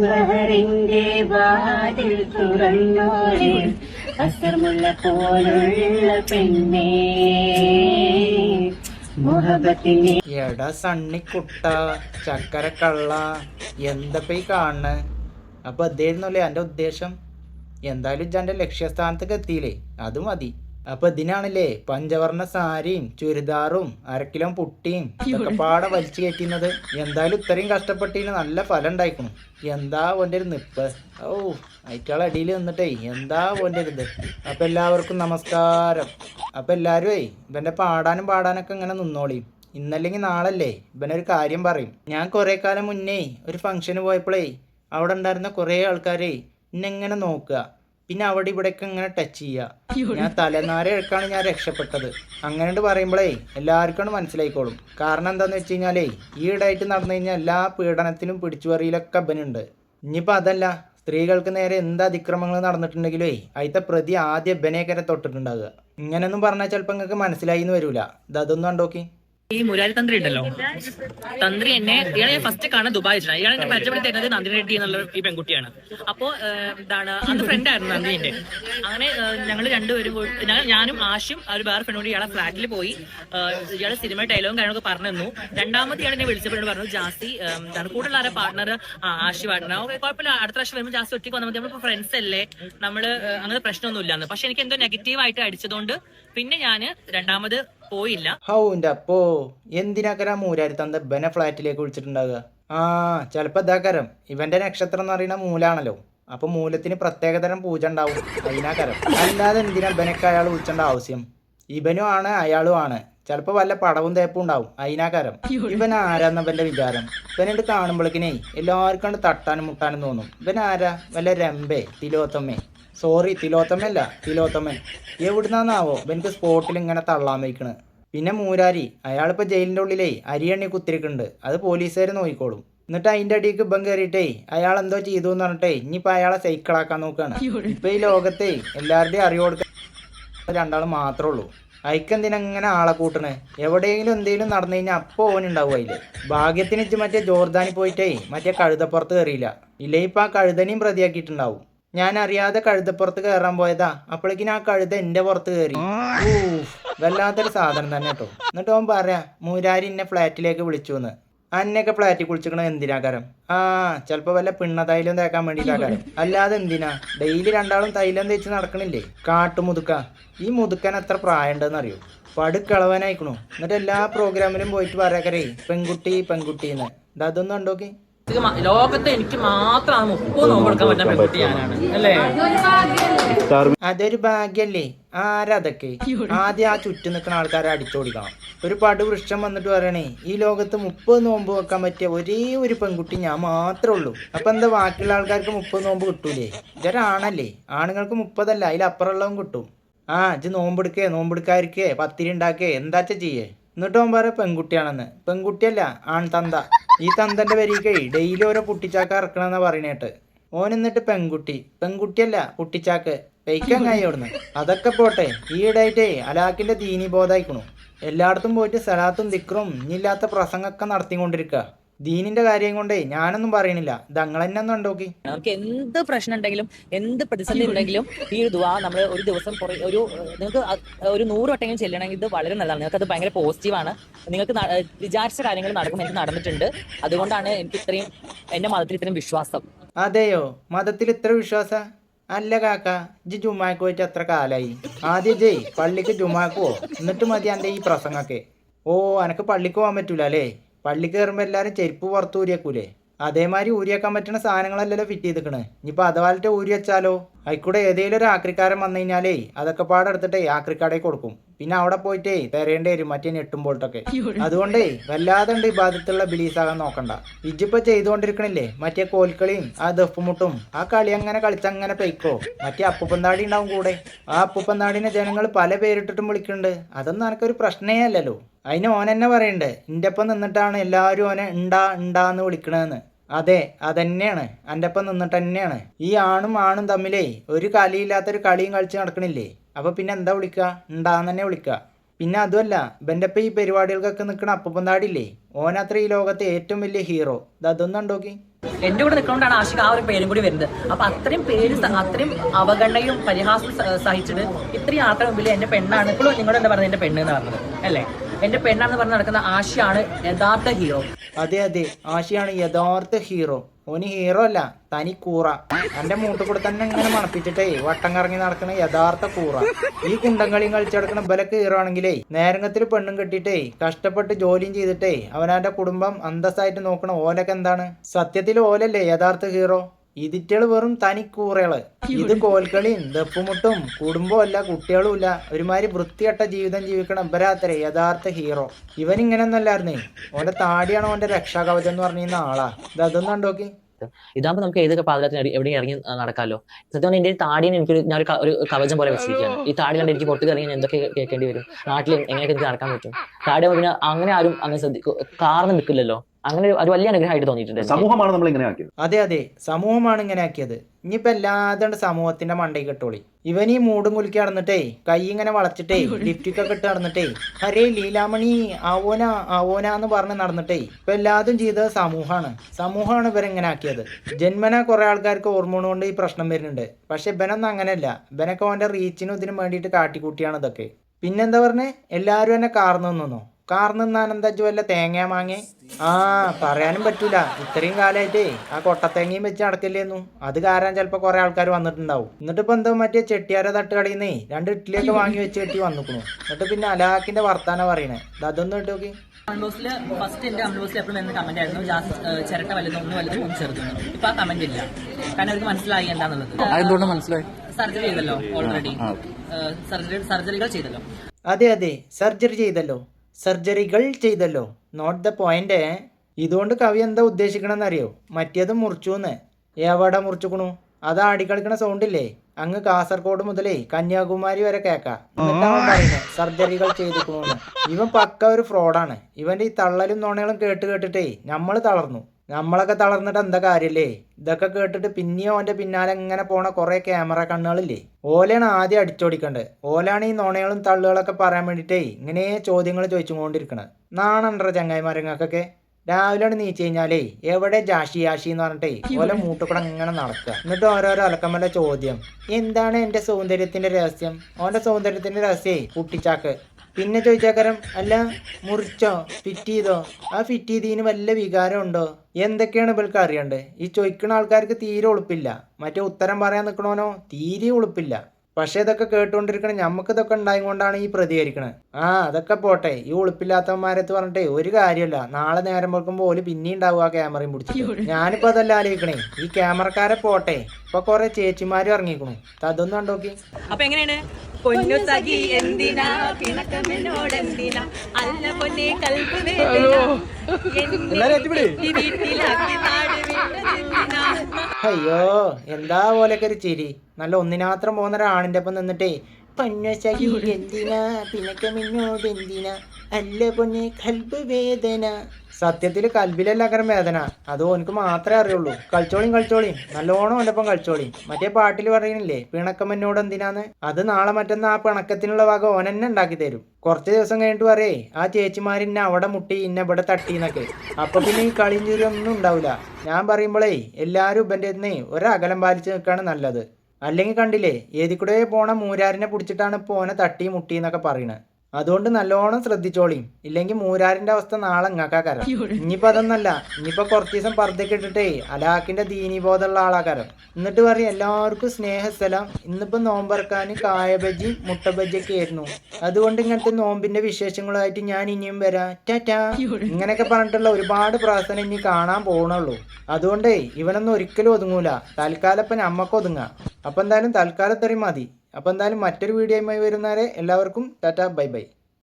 ബഹറിന്റെ വാതിൽ തുറന്നോലെ അസർമുള്ള പോലുള്ള പെണ്ണേ. എടാ സണ്ണിക്കുട്ട ചക്കര കള്ള എന്തപ്പ ഈ കാണുന്നെ? അപ്പൊ അതായിരുന്നല്ലേ എന്റെ ഉദ്ദേശം? എന്തായാലും ഇജ്ജ് എന്റെ ലക്ഷ്യസ്ഥാനത്തേക്ക് എത്തിയില്ലേ? അത് മതി. അപ്പൊ ഇതിനാണല്ലേ പഞ്ചവർണ സാരിയും ചുരിദാറും അരക്കിലോ പുട്ടിയും ഒക്കെ പാടെ വലിച്ചു കയറ്റുന്നത്. എന്തായാലും ഇത്രയും കഷ്ടപ്പെട്ടിന് നല്ല ഫലം ഉണ്ടായിക്കണം. എന്താ ഓന്റെ ഒരു നിപ്പ്? ഓ അയറ്റാളെ അടിയിൽ നിന്നിട്ടേ എന്താ ഓന്റെ ഒരു ഇത്? അപ്പൊ എല്ലാവർക്കും നമസ്കാരം. അപ്പൊ എല്ലാവരുമേ ഇവന്റെ പാടാനും പാടാനൊക്കെ ഇങ്ങനെ നിന്നോളിയും ഇന്നല്ലെങ്കിൽ നാളല്ലേ ഇവനൊരു കാര്യം പറയും. ഞാൻ കുറെ കാലം മുന്നേ ഒരു ഫംഗ്ഷന് പോയപ്പോഴേ അവിടെ ഉണ്ടായിരുന്ന കുറേ ആൾക്കാരെ ഇന്നെങ്ങനെ നോക്കുക? പിന്നെ അവിടെ ഇവിടെയൊക്കെ ഇങ്ങനെ ടച്ച് ചെയ്യുക ഞാൻ തലനാര ഇഴക്കാണ് ഞാൻ രക്ഷപ്പെട്ടത്. അങ്ങനെ പറയുമ്പോഴേ എല്ലാവർക്കും മനസ്സിലായിക്കോളും. കാരണം എന്താന്ന് വെച്ച് കഴിഞ്ഞാലേ ഈയിടെയായിട്ട് നടന്നു കഴിഞ്ഞാൽ എല്ലാ പീഡനത്തിലും പിടിച്ചുപറിയിലൊക്കെ അബനുണ്ട് ഇനിയിപ്പോൾ അതല്ല സ്ത്രീകൾക്ക് നേരെ എന്ത് അതിക്രമങ്ങൾ നടന്നിട്ടുണ്ടെങ്കിലേ അതിത്തെ പ്രതി ആദ്യ ഇബനേക്കരെ തൊട്ടിട്ടുണ്ടാകുക ഇങ്ങനെയൊന്നും പറഞ്ഞാൽ ചിലപ്പോൾ നിങ്ങൾക്ക് മനസ്സിലായി എന്ന് വരൂല. ഇത് അതൊന്നും കണ്ടോക്കി. ഈ മുരാരി തന്ത്രി ഉണ്ടല്ലോ. തന്ത്രി എന്നെ ഇയാളെ ഞാൻ ഫസ്റ്റ് കാണാൻ ദുബായ് വെച്ചാണ് ഇയാളെ എന്നെ പരിചയപ്പെടുത്തി തരുന്നത് നന്ദിനി റെഡ്ഡി എന്നുള്ള ഈ പെൺകുട്ടിയാണ്. അപ്പോ എന്താണ് അന്ന് ഫ്രണ്ട് ആയിരുന്നു നന്ദിനിന്റെ. അങ്ങനെ ഞങ്ങൾ രണ്ടുപേരും ഞാനും ആശും ആ ഒരു വേറെ ഫ്രണ്ട് ഇയാളെ ഫ്ലാറ്റിൽ പോയി. ഇയാളെ സിനിമ ഡയലോഗും കാര്യങ്ങളൊക്കെ പറഞ്ഞു തന്നു രണ്ടാമത്തെ ഇയാൾ എന്നെ വിളിച്ചപ്പോൾ പറഞ്ഞു ജാസി ഏഹ്, എന്താണ് കൂടുതൽ ആരെ പാർട്ണർ ആശു പാർട്ണർ ഓക്കെ കുഴപ്പമില്ല. അടുത്ത പ്രാവശ്യം വരുമ്പോൾ ജാസി ഒറ്റയ്ക്ക് വന്നാൽ മതി. നമ്മളിപ്പോ ഫ്രണ്ട്സ് അല്ലേ? നമ്മൾ അങ്ങനെ പ്രശ്നമൊന്നും ഇല്ലാന്ന് പക്ഷെ എനിക്ക് എന്തോ നെഗറ്റീവ് ആയിട്ട് അടിച്ചതുകൊണ്ട് പിന്നെ ഞാൻ രണ്ടാമത് പോയില്ല. ഹൗന്റെ അപ്പോ എന്തിനാക്കരാ മൂരാരി തന്ന ബനെ ഫ്ലാറ്റിലേക്ക് വിളിച്ചിട്ടുണ്ടാകുക ആ ചിലപ്പോ ഇതാക്കരം ഇവന്റെ നക്ഷത്രം എന്ന് പറയുന്ന മൂലാണല്ലോ. അപ്പൊ മൂലത്തിന് പ്രത്യേകതരം പൂജ ഉണ്ടാവും. അതിനാക്കരം അല്ലാതെ എന്തിനാ ബനക്ക് അയാൾ വിളിച്ചേണ്ട ആവശ്യം? ഇവനും ആണ് അയാളും ആണ്. ചിലപ്പോ വല്ല പടവും തേപ്പും ഉണ്ടാവും. അതിനാക്കാരം ഇവൻ ആരാന്നവന്റെ വിചാരം? ഇവനോട് കാണുമ്പോഴേക്കിനേ എല്ലാവർക്കും തട്ടാനും മുട്ടാനും തോന്നും. ഇവൻ ആരാ? വല്ല രമ്പേ തിലോത്തമ്മേ സോറി തിലോത്തമ്മല്ല തിലോത്തമ്മൻ എവിടുന്നാന്നാവോ? എനിക്ക് സ്പോട്ടിൽ ഇങ്ങനെ തള്ളാൻ വയ്ക്കണ്. പിന്നെ മൂരാരി അയാളിപ്പോൾ ജയിലിന്റെ ഉള്ളിലേ അരിയണ്ണി കുത്തിരിക്കുന്നുണ്ട് അത് പോലീസുകാർ നോക്കിക്കോളും. എന്നിട്ട് അതിന്റെ അടിക്ക് ഇപ്പം കയറിയിട്ടേ അയാൾ എന്തോ ചെയ്തു എന്ന് പറഞ്ഞിട്ടേ ഇനിയിപ്പോൾ അയാളെ സൈക്കിളാക്കാൻ നോക്കുകയാണ് ഇപ്പം ഈ ലോകത്തെ എല്ലാവരുടെയും അറിവ് കൊടുക്കാൻ രണ്ടാൾ മാത്രമേ ഉള്ളൂ. അയക്കെന്തിനാ ഇങ്ങനെ ആളെ കൂട്ടണേ? എവിടെയെങ്കിലും എന്തെങ്കിലും നടന്നു കഴിഞ്ഞാൽ അപ്പോൾ ഓനുണ്ടാവും അതിൽ ഭാഗ്യത്തിന് മറ്റേ ജോർദാനി പോയിട്ടേ മറ്റേ കഴുതപ്പുറത്ത് കയറിയില്ല ഇല്ലേ ഇപ്പം ആ കഴുതനെയും പ്രതിയാക്കിയിട്ടുണ്ടാവും. ഞാൻ അറിയാതെ കഴുതപ്പുറത്ത് കയറാൻ പോയതാ. അപ്പോഴേക്കിനും ആ കഴുത എന്റെ പുറത്ത് കയറി വല്ലാത്തൊരു സാധനം തന്നെ കേട്ടോ. എന്നിട്ട് അവൻ പറയാ മൂരാരി എന്നെ ഫ്ലാറ്റിലേക്ക് വിളിച്ചു എന്ന് അന്നൊക്കെ ഫ്ലാറ്റിൽ കുളിച്ചിക്കണ എന്തിനാക്കാരം ആ ചിലപ്പോ വല്ല പിണ്ണ തൈലം തേക്കാൻ വേണ്ടിയിട്ടാക്കാരം അല്ലാതെ എന്തിനാ? ഡെയിലി രണ്ടാളും തൈലം തേച്ച് നടക്കണില്ലേ? കാട്ടുമുതുക്ക ഈ മുതുക്കൻ എത്ര പ്രായമുണ്ടെന്ന് അറിയോ? പടുക്കളവനായിക്കണു. എന്നിട്ട് എല്ലാ പ്രോഗ്രാമിലും പോയിട്ട് പറയാക്കരേ പെൺകുട്ടി പെൺകുട്ടി എന്ന് ഇത് അതൊന്നും ഉണ്ടോക്കി മ- ലോകത്തെ എനിക്ക് മാത്രമാണ് മുപ്പത് നോമ്പ് എടുക്കാൻ പറ്റുന്ന ഞാനാണ്. അല്ലേ? അതൊരു ഭാഗ്യല്ലേ? ആരതൊക്കെ ആദ്യം ആ ചുറ്റും നിൽക്കുന്ന ആൾക്കാരെ അടിച്ചോടിക്കണം ഒരു പടുവൃക്ഷം വന്നിട്ട് പറയണേ ഈ ലോകത്ത് മുപ്പത് നോമ്പ് വെക്കാൻ പറ്റിയ ഒരേ ഒരു പെൺകുട്ടി ഞാൻ മാത്രമേ ഉള്ളൂ. അപ്പൊ എന്താ ബാക്കിയുള്ള ആൾക്കാർക്ക് മുപ്പത് നോമ്പ് കിട്ടൂലേ? ഇതൊരാണല്ലേ ആണുങ്ങൾക്ക് മുപ്പതല്ല അതിലപ്പുറമുള്ളതും കിട്ടും. ആ ഇത് നോമ്പെടുക്കേ നോമ്പെടുക്കാതിരിക്കേ പത്തിരി ഉണ്ടാക്കേ എന്താച്ചാ ചെയ്യേ? എന്നിട്ട് അവൻ പറയാ പെൺകുട്ടിയാണെന്ന്. പെൺകുട്ടിയല്ല ആൺ തന്ത ഈ തന്തന്റെ വരികെ ഡെയിലി ഓരോ കുട്ടിച്ചാക്ക ഇറക്കണമെന്നാ പറയണേട്ട്. ഓൻ എന്നിട്ട് പെൺകുട്ടി. പെൺകുട്ടിയല്ല കുട്ടിച്ചാക്ക്. പെയ്ക്കങ്ങായി അവിടുന്ന്. അതൊക്കെ പോട്ടെ ഈയിടെയായിട്ടേ അലാക്കിന്റെ ദീനി ബോധായിക്കണു എല്ലായിടത്തും പോയിട്ട് സലാത്തും ദിക്റും ഇനിയില്ലാത്ത പ്രസംഗമൊക്കെ നടത്തിക്കൊണ്ടിരിക്കുക ദീനിന്റെ കാര്യം കൊണ്ടേ ഞാനൊന്നും പറയണില്ല. ദങ്ങൾ തന്നെ ഒന്ന് ഉണ്ടോക്കി നമുക്ക് എന്ത് പ്രശ്നം ഉണ്ടെങ്കിലും എന്ത് പ്രതിസന്ധി ഉണ്ടെങ്കിലും ഈ ഒരു ദുവാ നമ്മൾ ഒരു ദിവസം ഒരു നിങ്ങൾക്ക് ഒരു നൂറ് വട്ടെങ്കിലും ചെല്ലണമെങ്കിൽ ഇത് വളരെ നല്ലതാണ്. നിങ്ങൾക്ക് അത് ഭയങ്കര പോസിറ്റീവാണ്. നിങ്ങൾക്ക് വിചാരിച്ച കാര്യങ്ങൾ നടക്കും എനിക്ക് നടന്നിട്ടുണ്ട്. അതുകൊണ്ടാണ് എനിക്ക് ഇത്രയും എന്റെ മതത്തിൽ ഇത്രയും വിശ്വാസം. അതെയോ? മതത്തിൽ ഇത്ര വിശ്വാസ? അല്ല കാക്ക ജി ജുമാക്ക് പോയിട്ട് അത്ര കാലായി? ആദ്യം ജയ് പള്ളിക്ക് ജുമാക്ക് പോ. എന്നിട്ട് മതി എന്റെ ഈ പ്രസംഗമൊക്കെ ഓ അനക്ക് പള്ളിക്ക് പോകാൻ പറ്റൂല അല്ലേ? പള്ളിക്ക് കയറുമ്പോൾ എല്ലാവരും ചെരുപ്പ് പുറത്ത് ഊരിയേക്കൂലേ? അതേമാതിരി ഊരിയേക്കാൻ പറ്റുന്ന സാധനങ്ങളല്ലല്ലോ ഫിറ്റ് ചെയ്തിക്കണ്. ഇനിയിപ്പോൾ അതുപോലത്തെ ഊരി വെച്ചാലോ? അതിക്കൂടെ ഏതെങ്കിലും ഒരു ആക്രിക്കാരൻ വന്നു കഴിഞ്ഞാലേ അതൊക്കെ പാടെടുത്തിട്ടേ ആക്രിക്കാടേ കൊടുക്കും. പിന്നെ അവിടെ പോയിട്ടേ തരേണ്ടി വരും മറ്റേ ഞെട്ടുമ്പോഴത്തൊക്കെ അതുകൊണ്ടേ വല്ലാതെ ഉണ്ട് ഇബാദത്തുള്ള ബിലീസാകാൻ നോക്കണ്ട. ഇജിപ്പോ ചെയ്തുകൊണ്ടിരിക്കണില്ലേ? മറ്റേ കോൽക്കളിയും ആ ദഫ്മുട്ടും ആ കളി അങ്ങനെ കളിച്ചങ്ങനെ പെയ്ക്കോ? മറ്റേ അപ്പുപ്പന്താടി ഉണ്ടാവും കൂടെ. ആ അപ്പുപ്പന്താടിനെ ജനങ്ങൾ പല പേരിട്ടിട്ടും വിളിക്കുന്നുണ്ട് അതൊന്നും എനിക്കൊരു പ്രശ്നമേ അല്ലല്ലോ. അതിന് ഓൻ തന്നെ പറയണ്ടേ എന്റെ ഒപ്പം നിന്നിട്ടാണ് എല്ലാവരും ഓനെ ഉണ്ടാ ഉണ്ടാന്ന് വിളിക്കണതെന്ന്. അതെ അതന്നെയാണ് എന്റെ ഒപ്പം നിന്നിട്ട് തന്നെയാണ്. ഈ ആണും ആണും തമ്മിലേ ഒരു കളിയില്ലാത്തൊരു കളിയും കളിച്ച് നടക്കണില്ലേ? അപ്പൊ പിന്നെ എന്താ വിളിക്കുക ഉണ്ടാന്ന് തന്നെ വിളിക്കുക പിന്നെ അതുമല്ല ബെന്റെപ്പ ഈ പരിപാടികൾക്കൊക്കെ നിൽക്കണ അപ്പം താടില്ലേ ഓനത്ര ഈ ലോകത്തെ ഏറ്റവും വലിയ ഹീറോ അതൊന്നും ഉണ്ടോക്കി എന്റെ കൂടെ നിൽക്കുന്നതുകൊണ്ടാണ് ആശിക ആ ഒരു പേരും കൂടി വരുന്നത്. അപ്പൊ അത്രയും പേര് അത്രയും അവഗണനയും പരിഹാസം സഹിച്ചിട്ട് ഇത്രയും യാത്ര മുമ്പിൽ എന്റെ പെണ്ണാണ്. ഇപ്പോഴും നിങ്ങളെന്താ പറയുന്നത് എന്റെ പെണ്ണ് എന്ന് പറഞ്ഞത്. അല്ലേ? എന്റെ പെണ്ണാണെന്ന് പറഞ്ഞ് നടക്കുന്ന ആശയാണ് യഥാർത്ഥ ഹീറോ അതെ അതെ. ആശയാണ് യഥാർത്ഥ ഹീറോ ഓന് ഹീറോ അല്ല തനി കൂറ. എന്റെ മൂട്ട് കൂടെ തന്നെ ഇങ്ങനെ മണപ്പിച്ചിട്ടേ വട്ടം കറങ്ങി നടക്കുന്ന യഥാർത്ഥ കൂറ. ഈ കുണ്ടംകളിയും കളിച്ചടക്കണ ബലക്ക് ഹീറോ ആണെങ്കിലേ നേരങ്ങത്തിൽ പെണ്ണും കെട്ടിട്ടേ കഷ്ടപ്പെട്ട് ജോലിയും ചെയ്തിട്ടേ അവനവന്റെ കുടുംബം അന്തസ്സായിട്ട് നോക്കണ ഓലൊക്കെ എന്താണ്? സത്യത്തിൽ ഓലല്ലേ യഥാർത്ഥ ഹീറോ ഇതിറ്റകൾ വെറും തനി കൂറകൾ ഇത് കോൽക്കളിയും ദപ്പുമുട്ടും കുടുംബവും അല്ല കുട്ടികളും ഇല്ല. ഒരുമാതിരി വൃത്തികെട്ട ജീവിതം ജീവിക്കണ ഇവരാത്രേ യഥാർത്ഥ ഹീറോ. ഇവൻ ഇങ്ങനെയൊന്നല്ലായിരുന്നേ ഓന്റെ താടിയാണ് ഓന്റെ രക്ഷാകവചം എന്ന് പറഞ്ഞിരുന്ന ആളാ. ഇത് അതൊന്നും കണ്ടോക്കി ഇതാകുമ്പോൾ നമുക്ക് ഏതൊക്കെ പാതിരാത്തിന് എവിടെ ഇറങ്ങി നടക്കാലോ. സത്യം പറഞ്ഞാൽ എന്റെ എനിക്ക് ഞാൻ ഒരു കവചം പോലെ വെച്ചിരിക്കുകയാണ്. ഈ താടി കണ്ട് എനിക്ക് പുറത്തേക്ക് ഇറങ്ങി എന്തൊക്കെ കേൾക്കേണ്ടി വരും? നാട്ടിൽ എങ്ങനെയൊക്കെ എനിക്ക് നടക്കാൻ പറ്റും? താടി പിന്നെ അങ്ങനെ ആരും അങ്ങനെ ശ്രദ്ധിക്കും കാർന്ന് നിൽക്കില്ലല്ലോ. അങ്ങനെ ഒരു- വലിയ അനുഗ്രഹമായിട്ട് തോന്നിയിട്ടുണ്ട് സമൂഹമാണ് നമ്മൾ ഇങ്ങനെ ആക്കിയത്. അതെ അതെ. സമൂഹമാണ് ഇങ്ങനെ ആക്കിയത്. ഇനിയിപ്പോ എല്ലാതണ്ട് സമൂഹത്തിന്റെ മണ്ടയിൽ കെട്ടോളി. ഇവൻ ഈ മൂടും കുലുക്കി നടന്നിട്ടേ കൈ ഇങ്ങനെ വളച്ചിട്ടേ ലിഫ്റ്റിക് ഒക്കെ ഇട്ട് നടന്നിട്ടേ അരേ ലീലാമണി ആവോന ആവോന എന്ന് പറഞ്ഞ് നടന്നിട്ടേ ഇപ്പൊ എല്ലാതും ചെയ്തത് സമൂഹമാണ്. സമൂഹമാണ് ഇവരെങ്ങനെ ആക്കിയത്. ജന്മന കുറെ ആൾക്കാർക്ക് ഹോർമോൺ കൊണ്ട് ഈ പ്രശ്നം വരുന്നുണ്ട്. പക്ഷെ ഇവനൊന്നും അങ്ങനെയല്ല. ഇവനൊക്കെ അവന്റെ റീച്ചിനും ഇതിനും വേണ്ടിയിട്ട് കാട്ടിക്കൂട്ടിയാണ് ഇതൊക്കെ. പിന്നെന്താ പറഞ്ഞേ? എല്ലാവരും എന്നെ കാർന്നു നിന്നോ? കാർന്നു നിന്നാൻ വല്ല തേങ്ങ മാങ്ങേ? ആ പറയാനും പറ്റൂല. ഇത്രയും കാലമായിട്ടേ ആ കൊട്ടത്തേങ്ങയും വെച്ച് നടക്കില്ലേന്നു. അത് കാരണം ചിലപ്പോ കൊറേ ആൾക്കാർ വന്നിട്ടുണ്ടാവും. എന്നിട്ട് ഇപ്പൊ എന്തോ മറ്റേ ചെട്ടിയാരെ കളിയുന്നേ രണ്ട് ഇഡ്ഡലിയൊക്കെ വാങ്ങി വെച്ച് കെട്ടി വന്നിക്കണു. എന്നിട്ട് പിന്നെ അലാഖിന്റെ വർത്താനം പറയണേ. അതൊന്നും ഇട്ട് നോക്കി. അൺബോസിൽ ഫസ്റ്റ് എന്റെ അൺബോസിൽ എപ്പോഴും വരുന്ന കമന്റ് ആയിരുന്നു. ചിരട്ട വലുത് ഒന്ന് വലുത് ഒന്ന് ചെറുത്. ഇപ്പൊ ആ കമന്റ് ഇല്ല. കാരണം അവർക്ക് മനസ്സിലായി എന്താന്നുള്ളത്. അതെന്തുകൊണ്ട് മനസ്സിലായി? സർജറി ചെയ്തല്ലോ ഓൾറെഡി സർജറി സർജറികൾ ചെയ്തല്ലോ. അതെ അതെ. സർജറി ചെയ്തല്ലോ. സർജറികൾ ചെയ്തല്ലോ. നോട്ട് ദ പോയിന്റ് ഇതുകൊണ്ട് കവി എന്താ ഉദ്ദേശിക്കണമെന്ന് അറിയോ മറ്റേത് മുറിച്ചൂന്ന്. എവിടെ മുറിച്ചുക്കണു? അത് ആടിക്കളിക്കണ സൗണ്ടില്ലേ അങ്ങ് കാസർഗോഡ് മുതലേ കന്യാകുമാരി വരെ കേക്കാം. എന്നിട്ടാണ് പറയുന്നത് സർജറികൾ ചെയ്തിക്കണു ഇവൻ പക്ക ഒരു ഫ്രോഡാണ് ഇവന്റെ ഈ തള്ളലും നോണകളും കേട്ട് കേട്ടിട്ടേ നമ്മൾ തളർന്നു. നമ്മളൊക്കെ തളർന്നിട്ട് എന്താ കാര്യല്ലേ? ഇതൊക്കെ കേട്ടിട്ട് പിന്നെയും അവന്റെ പിന്നാലെ ഇങ്ങനെ പോണ കുറേ ക്യാമറ കണ്ണുകളില്ലേ? ഓലയാണ് ആദ്യം അടിച്ചോടിക്കേണ്ടത് ഓലാണ് ഈ നുണകളും തള്ളുകളൊക്കെ പറയാൻ വേണ്ടിട്ടേ ഇങ്ങനെ ചോദ്യങ്ങൾ ചോദിച്ചുകൊണ്ടിരിക്കണത് നാണുണ്ടോ ചങ്ങായിമാരങ്ങൾക്കൊക്കെ രാവിലെ നീച്ച് കഴിഞ്ഞാലേ എവിടെ ജാഷി യാഷി എന്ന് പറഞ്ഞിട്ടേ ഓല മൂട്ടുകൂടെ ഇങ്ങനെ നടക്കുക. എന്നിട്ട് ഓരോരോ അലക്കമ്മല ചോദ്യം. എന്താണ് എന്റെ സൗന്ദര്യത്തിന്റെ രഹസ്യം? ഓന്റെ സൗന്ദര്യത്തിന്റെ രഹസ്യേ കുട്ടിച്ചാക്ക്. പിന്നെ ചോദിച്ചാക്കരം അല്ല മുറിച്ചോ ഫിറ്റ് ചെയ്തോ ആ ഫിറ്റ് ചെയ്തതിന് വല്ല വികാരം ഉണ്ടോ എന്തൊക്കെയാണ് ഇവൾക്ക് അറിയണ്ടേ? ഈ ചോദിക്കുന്ന ആൾക്കാർക്ക് തീരെ ഉളുപ്പില്ല. മറ്റേ ഉത്തരം പറയാൻ നിൽക്കണോനോ തീരെ ഉളുപ്പില്ല. പക്ഷെ ഇതൊക്കെ കേട്ടുകൊണ്ടിരിക്കണം ഞമ്മക്ക് ഇതൊക്കെ ഉണ്ടായതുകൊണ്ടാണ് ഈ പ്രതികരിക്കണത് ആ അതൊക്കെ പോട്ടെ. ഈ ഉളുപ്പില്ലാത്തവന്മാരത്ത് പറഞ്ഞിട്ടേ ഒരു കാര്യമല്ല. നാളെ നേരം വെക്കുമ്പോൾ ഓൽ പിന്നെ ഉണ്ടാവും ആ ക്യാമറയും പിടിച്ചു ഞാനിപ്പോ അതല്ല ആലോചിക്കണേ. ഈ ക്യാമറക്കാരെ പോട്ടെ. ഇപ്പൊ കുറെ ചേച്ചിമാരും ഇറങ്ങിക്കണു. അതൊന്നും കണ്ടോക്കി അപ്പൊ എങ്ങനെയാണ്? പൊന്നു സഖി എന്തിനാ? അല്ല പൊന്നെ കൽപ്പ് വീട്ടിലാക്കി അയ്യോ എന്താ പോലൊക്കെ ഒരു ചിരി. നല്ല ഒന്നിനാത്രം പോകുന്ന ഒരാണിന്റെ ഒപ്പം നിന്നിട്ടേ പൊന്നശകി എന്തിനാ? പിന്നൊക്കെ മിന്നോട് എന്തിനാ? അല്ല പൊന്നെ കൽബ് വേദന സത്യത്തിൽ കൽബിലല്ല അക്കരം വേദന. അത് ഓനക്ക് മാത്രമേ അറിയുള്ളൂ. കളിച്ചോളിയും കളിച്ചോളിയും നല്ലോണം ഓനൊപ്പം കളിച്ചോളിയും മറ്റേ പാട്ടിൽ പറയുന്നില്ലേ പിണക്കം എന്നോട് എന്തിനാന്ന്? അത് നാളെ മറ്റന്നാ ആ പിണക്കത്തിനുള്ള വക ഓനെന്നെ ഉണ്ടാക്കി തരും. കുറച്ച് ദിവസം കഴിഞ്ഞിട്ട് പറയേ ആ ചേച്ചിമാരിന്നെ അവിടെ മുട്ടി ഇന്നെ ഇവിടെ തട്ടിന്നൊക്കെ അപ്പൊ പിന്നെ ഈ കളിയും ഒന്നും ഉണ്ടാവില്ല ഞാൻ പറയുമ്പോഴേ എല്ലാവരും ഇവന്റെ നിന്ന് ഒരകലം പാലിച്ച് നിൽക്കാണ് നല്ലത്. അല്ലെങ്കിൽ കണ്ടില്ലേ ഏതിക്കൂടെ പോണ മൂരാരിനെ പിടിച്ചിട്ടാണ് ഓനെ തട്ടി മുട്ടി എന്നൊക്കെ പറയണത് അതുകൊണ്ട് നല്ലോണം ശ്രദ്ധിച്ചോളി. ഇല്ലെങ്കിൽ മൂരാരിന്റെ അവസ്ഥ നാളെ ഇങ്ങാക്കാക്കാരം. ഇനിയിപ്പോ അതൊന്നല്ല. ഇനിയിപ്പോ കുറച്ച് ദിവസം പർദ്ദക്ക് ഇട്ടിട്ടേ അലാക്കിന്റെ ദീനീബോധമുള്ള ആളാക്കാരം. എന്നിട്ട് പറയും എല്ലാവർക്കും സ്നേഹസ്ഥലം ഇന്നിപ്പോ നോമ്പറക്കാൻ കായബജി മുട്ടബജി ഒക്കെ ആയിരുന്നു. അതുകൊണ്ട് ഇങ്ങനത്തെ നോമ്പിന്റെ വിശേഷങ്ങളായിട്ട് ഞാൻ ഇനിയും വരാം. ടാറ്റാ ഇങ്ങനെയൊക്കെ പറഞ്ഞിട്ടുള്ള ഒരുപാട് പ്രാർത്ഥന ഇനി കാണാൻ പോകണുള്ളൂ അതുകൊണ്ടേ ഇവനൊന്നും ഒരിക്കലും ഒതുങ്ങൂല. തൽക്കാലം ഇപ്പൊ നമ്മക്ക് ഒതുങ്ങാം. അപ്പൊ എന്തായാലും തൽക്കാലം ഇത്രയും മതി. അപ്പൊ എന്തായാലും മറ്റൊരു വീഡിയോയുമായി വരുന്നവരെ എല്ലാവർക്കും ടാറ്റ ബൈ ബൈ.